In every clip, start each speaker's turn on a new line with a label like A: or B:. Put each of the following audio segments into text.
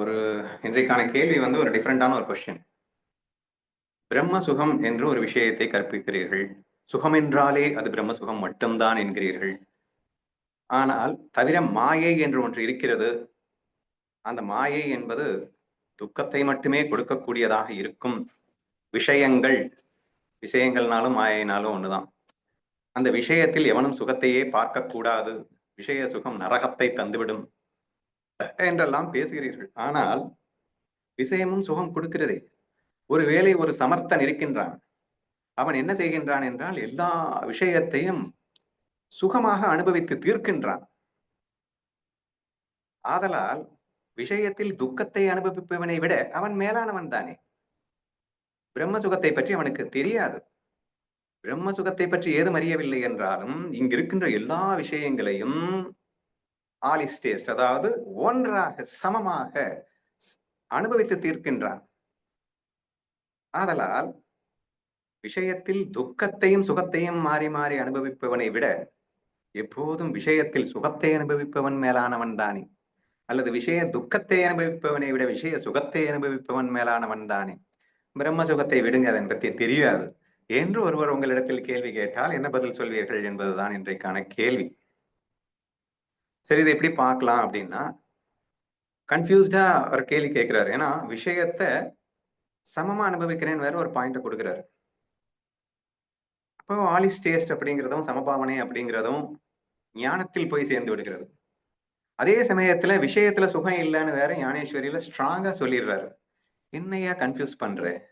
A: ஒரு இன்றைக்கான கேள்வி வந்து ஒரு டிஃப்ரெண்டான ஒரு கொஸ்டின் பிரம்ம சுகம் என்று ஒரு விஷயத்தை கற்பிக்கிறீர்கள். சுகம் என்றாலே அது பிரம்ம சுகம் மட்டும்தான் என்கிறீர்கள். ஆனால் தவிர மாயை என்று ஒன்று இருக்கிறது அந்த மாயை என்பது துக்கத்தை மட்டுமே கொடுக்கக்கூடியதாக இருக்கும். விஷயங்கள் விஷயங்கள்னாலும் மாயைனாலும் ஒண்ணுதான். அந்த விஷயத்தில் எவனும் சுகத்தையே பார்க்கக்கூடாது. விஷய சுகம் நரகத்தை தந்துவிடும். என்றெல்லாம் பேசுகிறீர்கள். ஆனால் விஷயமும் சுகம் கொடுக்கிறதே. ஒருவேளை ஒரு சமர்த்தன் இருக்கின்றான். அவன் என்ன செய்கின்றான் என்றால் எல்லா விஷயத்தையும் சுகமாக அனுபவித்து தீர்க்கின்றான். ஆதலால் விஷயத்தில் துக்கத்தை அனுபவிப்பவனை விட அவன் மேலானவன் தானே. பிரம்ம சுகத்தை பற்றி அவனுக்கு தெரியாது. பிரம்ம சுகத்தை பற்றி ஏதும் அறியவில்லை என்றாலும் இங்கு இருக்கின்ற எல்லா விஷயங்களையும் ஆலிஸ்டேஸ்ட் அதாவது ஒன்றாக சமமாக அனுபவித்து தீர்க்கின்றான். ஆதலால் விஷயத்தில் துக்கத்தையும் சுகத்தையும் மாறி மாறி அனுபவிப்பவனை விட எப்போதும் விஷயத்தில் சுகத்தை அனுபவிப்பவன் மேலானவன் தானே. அல்லது விஷய துக்கத்தை அனுபவிப்பவனை விட விஷய சுகத்தை அனுபவிப்பவன் மேலானவன் தானே. பிரம்ம சுகத்தை விடுங்க அதன் பற்றி தெரியாது. என்று ஒருவர் உங்களிடத்தில் கேள்வி கேட்டால் என்ன பதில் சொல்வீர்கள் என்பதுதான் இன்றைக்கான கேள்வி. சரி இதை எப்படி பார்க்கலாம் அப்படின்னா கன்ஃபியூஸ்டா ஒரு கேள்வி கேட்கிறாரு. ஏன்னா விஷயத்த சமமா அனுபவிக்கிறேன்னு வேற ஒரு பாயிண்ட கொடுக்குறாரு. அப்போ ஆலிஸ் டேஸ்ட் அப்படிங்கிறதும் சமபாவனை அப்படிங்கிறதும் ஞானத்தில் போய் சேர்ந்து விடுகிறது. அதே சமயத்துல விஷயத்துல சுகம் இல்லைன்னு வேற ஞானேஸ்வரியில ஸ்ட்ராங்கா சொல்லிடுறாரு. என்னையா கன்ஃபியூஸ் பண்ற?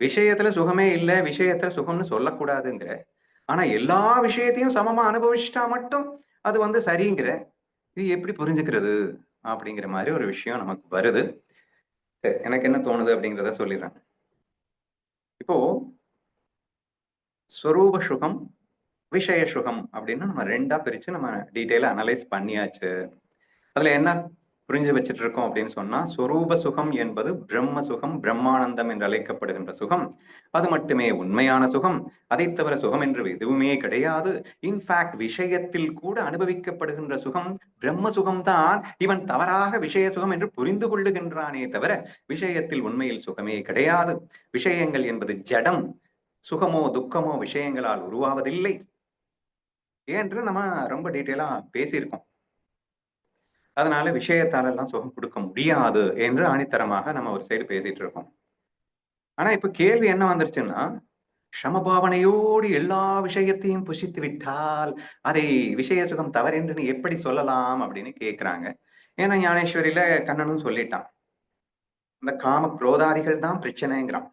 A: விஷயத்துல சுகமே இல்லை விஷயத்துல சுகம்னு சொல்லக்கூடாதுங்கிற. ஆனா எல்லா விஷயத்தையும் சமமா அனுபவிச்சுட்டா மட்டும் அது வந்து சரிங்கிற இது எப்படி புரிஞ்சுக்கிறது அப்படிங்கிற மாதிரி ஒரு விஷயம் நமக்கு வருது. சரி எனக்கு என்ன தோணுது அப்படிங்கிறத சொல்லிடுறேன். இப்போ ஸ்வரூப சுகம் விஷய சுகம் அப்படின்னு நம்ம ரெண்டா பிரிச்சு நம்ம டீட்டெயிலாக அனலைஸ் பண்ணியாச்சு. அதுல என்ன புரிஞ்சு வச்சுட்டு இருக்கோம் அப்படின்னு சொன்னா சுரூப சுகம் என்பது பிரம்ம சுகம் பிரம்மானந்தம் என்று அழைக்கப்படுகின்ற சுகம். அது மட்டுமே உண்மையான சுகம். அதை தவிர சுகம் என்று எதுவுமே கிடையாது. இன்ஃபேக்ட் விஷயத்தில் கூட அனுபவிக்கப்படுகின்ற சுகம் பிரம்ம சுகம்தான். இவன் தவறாக விஷய சுகம் என்று புரிந்து கொள்ளுகின்றானே தவிர விஷயத்தில் உண்மையில் சுகமே கிடையாது. விஷயங்கள் என்பது ஜடம். சுகமோ துக்கமோ விஷயங்களால் உருவாவதில்லை. என்று நம்ம ரொம்ப டீட்டெயிலா பேசியிருக்கோம். அதனால விஷயத்தால எல்லாம் சுகம் கொடுக்க முடியாது என்று ஆணித்தரமாக நம்ம ஒரு சைடு பேசிட்டு இருக்கோம். ஆனா இப்ப கேள்வி என்ன வந்துருச்சுன்னா சமபாவனையோடு எல்லா விஷயத்தையும் புசித்து விட்டால் அதை விஷய சுகம் தவறென்று எப்படி சொல்லலாம் அப்படின்னு கேக்குறாங்க. ஏன்னா ஞானேஸ்வரியில கண்ணனும் சொல்லிட்டான். இந்த காம குரோதாதிகள் தான் பிரச்சனைங்கிறான்.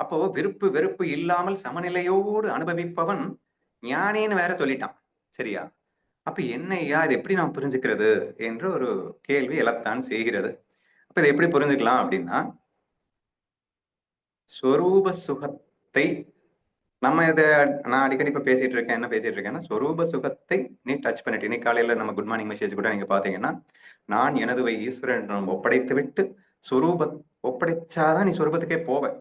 A: அப்போ விருப்பு வெறுப்பு இல்லாமல் சமநிலையோடு அனுபவிப்பவன் ஞானின்னு வேற சொல்லிட்டான். சரியா? அப்ப என்னையா இது எப்படி நான் புரிஞ்சுக்கிறது? என்று ஒரு கேள்வி எழத்தான் செய்கிறது. அப்ப இதை எப்படி புரிஞ்சுக்கலாம் அப்படின்னா ஸ்வரூப சுகத்தை நம்ம இதை நான் அடிக்கடி இப்ப பேசிட்டு இருக்கேன் என்ன பேசிட்டு இருக்கேன்னா ஸ்வரூப சுகத்தை நீ டச் பண்ணிட்டு இன்னைக்கு காலையில நம்ம குட் மார்னிங் மெசேஜ் கூட நீங்க பாத்தீங்கன்னா நான் எனதுவை ஈஸ்வரன் ஒப்படைத்து விட்டு ஸ்வரூப ஒப்படைச்சாதான் நீ சொரூபத்துக்கே போவேன்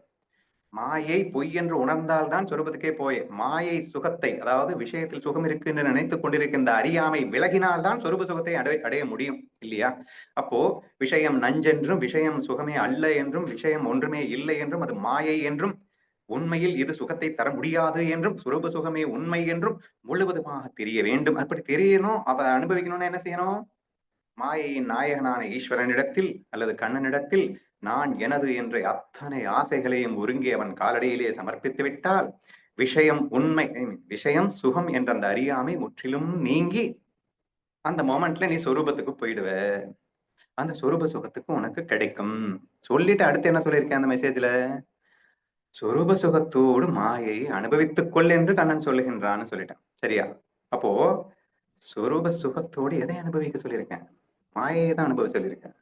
A: மாயை பொய் என்று உணர்ந்தால்தான் சொருபத்துக்கே போய். மாயை சுகத்தை அதாவது விஷயத்தில் சுகம் இருக்கு என்று நினைத்துக் கொண்டிருக்கின்ற அறியாமை விலகினால்தான் சொரூப சுகத்தை அடைய அடைய முடியும் இல்லையா? அப்போ விஷயம் நஞ்சென்றும் விஷயம் சுகமே அல்ல என்றும் விஷயம் ஒன்றுமே இல்லை என்றும் அது மாயை என்றும் உண்மையில் இது சுகத்தை தர முடியாது என்றும் சுரூப சுகமே உண்மை என்றும் முழுவதுமாக தெரிய வேண்டும். அப்படி தெரியணும் அதை அனுபவிக்கணும்னு என்ன செய்யணும்? மாயையின் நாயகனான ஈஸ்வரனிடத்தில் அல்லது கண்ணனிடத்தில் நான் எனது என்ற அத்தனை ஆசைகளையும் ஒருங்கி அவன் காலடியிலே சமர்ப்பித்து விட்டால் விஷயம் உண்மை விஷயம் சுகம் என்ற அந்த அறியாமை முற்றிலும் நீங்கி அந்த மோமெண்ட்ல நீ சொரூபத்துக்கு போயிடுவ. அந்த சொரூப சுகத்துக்கு உனக்கு கிடைக்கும். சொல்லிட்டு அடுத்து என்ன சொல்லியிருக்கேன் அந்த மெசேஜ்ல சொரூப சுகத்தோடு மாயை அனுபவித்துக் கொள் என்று கண்ணன் சொல்லுகின்றான்னு சொல்லிட்டேன். சரியா? அப்போ சொரூப சுகத்தோடு எதை அனுபவிக்க சொல்லியிருக்கேன்? மாயையை தான் அனுபவி சொல்லியிருக்கேன்.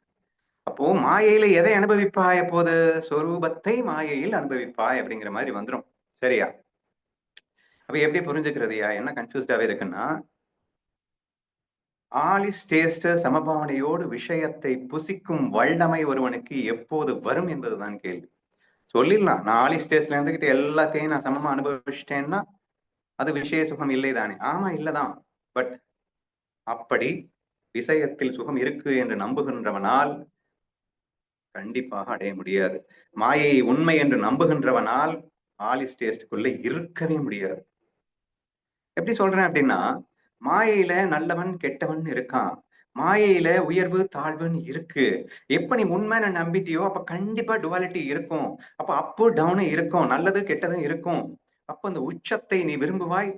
A: அப்போ மாயையில எதை அனுபவிப்பாய் அப்போது? சொரூபத்தை மாயையில் அனுபவிப்பாய் அப்படிங்கிற மாதிரி வந்துடும் சரியா? அப்ப எப்படி புரிஞ்சுக்கிறதுயா என்ன கன்ஃபியூஸ்டாவே இருக்குன்னா ஆலிஸ் டேஸ்ட் சமபாவனையோடு விஷயத்தை புசிக்கும் வல்லமை ஒருவனுக்கு எப்போது வரும் என்பதுதான் கேள்வி. சொல்லிடலாம். நான் ஆலிஸ் டேஸ்ட்ல இருந்துகிட்டு எல்லாத்தையும் நான் சமமா அனுபவிச்சிட்டேன்னா அது விஷய சுகம் இல்லை தானே ஆமா இல்லதான். பட் அப்படி விஷயத்தில் சுகம் இருக்கு என்று நம்புகின்றவனால் கண்டிப்பாக அடைய முடியாது. மாயை உண்மை என்று நம்புகின்றவனால் ஆலி டேஸ்டுக்குள்ள இருக்கவே முடியாது. எப்படி சொல்றேன் அப்படின்னா மாயையில நல்லவன் கெட்டவன் இருக்கான். மாயையில உயர்வு தாழ்வுன்னு இருக்கு. எப்ப நீ உண்மைன்னு நம்பிட்டியோ அப்ப கண்டிப்பா டுவாலிட்டி இருக்கும். அப்ப அப்பு டவுனு இருக்கும். நல்லது கெட்டதும் இருக்கும். அப்ப அந்த உச்சத்தை நீ விரும்புவாய்.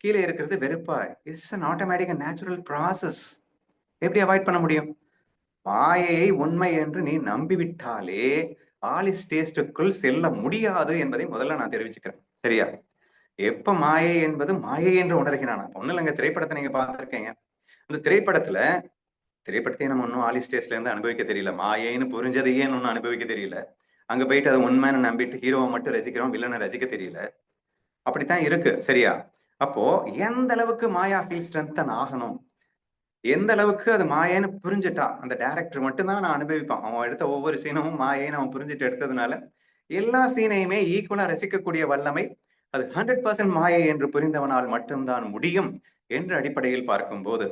A: கீழே இருக்கிறது வெறுப்பாய். It's an automatic natural process எப்படி அவாய்ட் பண்ண முடியும்? மாயையை உண்மை என்று நீ நம்பிவிட்டாலே ஆலிஸ் டேஸ்டுக்குள் செல்ல முடியாது என்பதை முதல்ல நான் தெரிவிச்சுக்கிறேன். சரியா? எப்ப மாயை என்பது மாயை என்று உணர்கிறான் ஒண்ணு இல்லைங்க திரைப்படத்தை நீங்க பார்த்துருக்கீங்க. இந்த திரைப்படத்துல திரைப்படத்தையும் நம்ம ஒன்றும் ஆலி ஸ்டேஸ்ல இருந்து அனுபவிக்க தெரியல. மாயைன்னு புரிஞ்சதையே ஒன்றும் அனுபவிக்க தெரியல? அங்க போயிட்டு அதை உண்மைன்னு நம்பிட்டு ஹீரோவை மட்டும் ரசிக்கிறோம் வில்லனை ரசிக்க தெரியல. அப்படித்தான் இருக்கு. சரியா? அப்போ எந்த அளவுக்கு மாயா ஃபீல் ஸ்ட்ரென்தன் ஆகணும்? எந்த அளவுக்கு அது மாயேன்னு புரிஞ்சுட்டா அந்த டேரக்டர் மட்டும்தான் நான் அனுபவிப்பான். அவன் எடுத்த ஒவ்வொரு சீனமும் மாயேன்னு அவன் புரிஞ்சுட்டு எடுத்ததுனால எல்லா சீனையுமே ஈக்குவலா ரசிக்கக்கூடிய வல்லமை அது ஹண்ட்ரட் பர்சன்ட் மாயை என்று புரிந்தவனால் மட்டும்தான் முடியும் என்ற அடிப்படையில் பார்க்கும்போது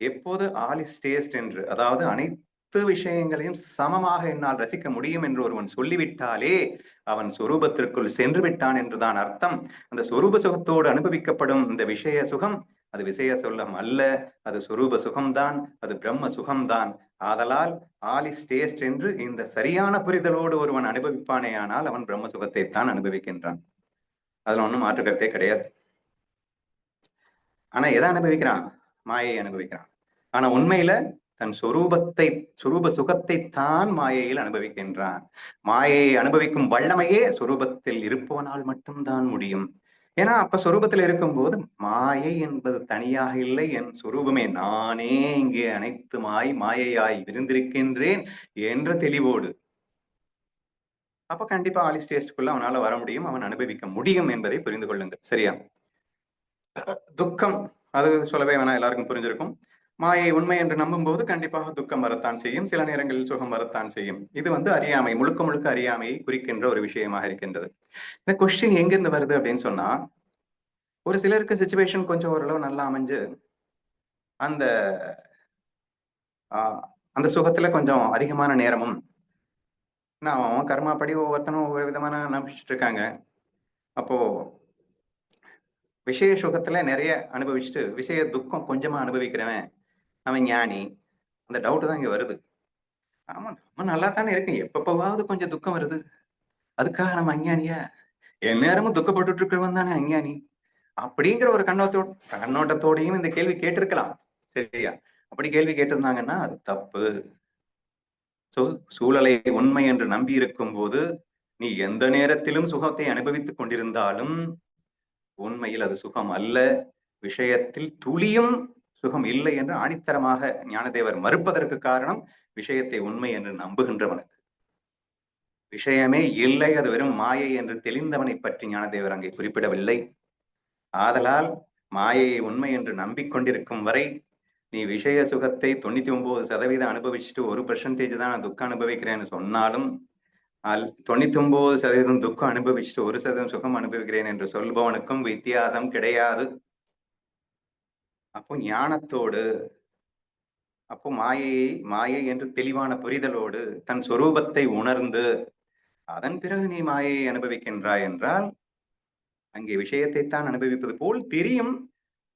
A: எப்போது ஆலிஸ் டேஸ்ட் என்று அதாவது அனைத்து விஷயங்களையும் சமமாக என்னால் ரசிக்க முடியும் என்று ஒருவன் சொல்லிவிட்டாலே அவன் சொரூபத்திற்குள் சென்று விட்டான் என்றுதான் அர்த்தம். அந்த சொரூப சுகத்தோடு அனுபவிக்கப்படும் இந்த விஷய சுகம் அது விசேஷ சொல்லம் அல்ல அது சொரூப சுகம்தான் அது பிரம்ம சுகம்தான். ஆதலால் ஆலி ஸ்டேஸ்ட் என்று இந்த சரியான புரிதலோடு ஒருவன் அனுபவிப்பானே ஆனால் அவன் பிரம்ம சுகத்தை தான் அனுபவிக்கின்றான். அதுல ஒன்றும் மாற்று கிடையாது. ஆனா எதை அனுபவிக்கிறான்? மாயை அனுபவிக்கிறான். ஆனா உண்மையில தன் சொரூபத்தை சுரூப சுகத்தை தான் மாயையில் அனுபவிக்கின்றான். மாயையை அனுபவிக்கும் வல்லமையே சொரூபத்தில் இருப்பவனால் மட்டும்தான் முடியும். ஏன்னா அப்ப சொரூபத்துல இருக்கும்போது மாயை என்பது தனியாக இல்லை என் சொரூபமே நானே இங்கே அனைத்துமாய் மாயையாய் விருந்திருக்கின்றேன் என்ற தெளிவோடு. அப்ப கண்டிப்பா ஆலி ஸ்டேஜ்க்குள்ள அவனால வர முடியும் அவன் அனுபவிக்க முடியும் என்பதை புரிந்து கொள்ளுங்கள். சரியா? துக்கம் அது சொல்லவே வேணா எல்லாருக்கும் புரிஞ்சிருக்கும். மாயை உண்மை என்று நம்பும் போது கண்டிப்பாக துக்கம் வரத்தான் செய்யும். சில நேரங்களில் சுகம் வரத்தான் செய்யும். இது வந்து அறியாமை முழுக்க முழுக்க அறியாமையை குறிக்கின்ற ஒரு விஷயமாக இருக்கின்றது. இந்த கொஸ்டின் எங்கிருந்து வருது அப்படின்னு சொன்னா ஒரு சிலருக்கு சுச்சுவேஷன் கொஞ்சம் ஓரளவு நல்லா அமைஞ்சு அந்த அந்த சுகத்துல கொஞ்சம் அதிகமான நேரமும் நான் அவன் கர்மாப்படி ஒவ்வொருத்தனும் ஒவ்வொரு விதமான நம்பிச்சுட்டு இருக்காங்க. அப்போ விஷய சுகத்துல நிறைய அனுபவிச்சுட்டு விஷய துக்கம் கொஞ்சமா அனுபவிக்கிறவன் அவன் ஞானி. அந்த டவுட் தான் இங்க வருது. ஆமா நம்ம நல்லா தானே இருக்கேன் எப்பப்பவாவது கொஞ்சம் துக்கம் வருது. அதுக்காக நம்ம அஞ்ஞானியா? என் நேரமும் துக்கப்பட்டு இருக்கிறவன் தானே அஞ்ஞானி. அப்படிங்கிற ஒரு கண்ணோட்டத்தோட கண்ணோட்டத்தோடையும் இந்த கேள்வி கேட்டிருக்கலாம். சரியா? அப்படி கேள்வி கேட்டிருந்தாங்கன்னா அது தப்பு. சூழலை உண்மை என்று நம்பி இருக்கும் போது நீ எந்த நேரத்திலும் சுகத்தை அனுபவித்துக் கொண்டிருந்தாலும் உண்மையில் அது சுகம் அல்ல. விஷயத்தில் துளியும் சுகம் இல்லை என்று ஆணித்தரமாக ஞானதேவர் மறுப்பதற்கு காரணம் விஷயத்தை உண்மை என்று நம்புகின்றவனுக்கு. விஷயமே இல்லை அது வெறும் மாயை என்று தெளிந்தவனை பற்றி ஞானதேவர் அங்கே குறிப்பிடவில்லை. ஆதலால் மாயையை உண்மை என்று நம்பிக்கொண்டிருக்கும் வரை நீ விஷய சுகத்தை தொண்ணூத்தி ஒன்பது சதவீதம் அனுபவிச்சுட்டு ஒரு பர்சன்டேஜ் தான் நான் துக்கம் அனுபவிக்கிறேன்னு சொன்னாலும் அல் தொண்ணூத்தி ஒன்பது சதவீதம் துக்கம் அனுபவிச்சுட்டு ஒரு சதவீதம் சுகம் அனுபவிக்கிறேன் என்று சொல்பவனுக்கும் வித்தியாசம் கிடையாது. அப்போ ஞானத்தோடு அப்போ மாயையை மாயை என்று தெளிவான புரிதலோடு தன் சொரூபத்தை உணர்ந்து அதன் பிறகு நீ மாயையை அனுபவிக்கின்றாய் என்றால் அங்கே விஷயத்தை தான் அனுபவிப்பது போல் தெரியும்.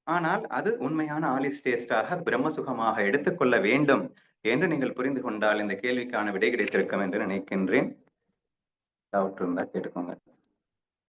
A: ஆனால் அது உண்மையான ஆலிஸ் டேஸ்டாக அது பிரம்மசுகமாக எடுத்துக்கொள்ள வேண்டும் என்று நீங்கள் புரிந்து கொண்டால் இந்த கேள்விக்கான விடை கிடைத்திருக்கும் என்று நினைக்கின்றேன். டவுட் கேட்டுக்கோங்க.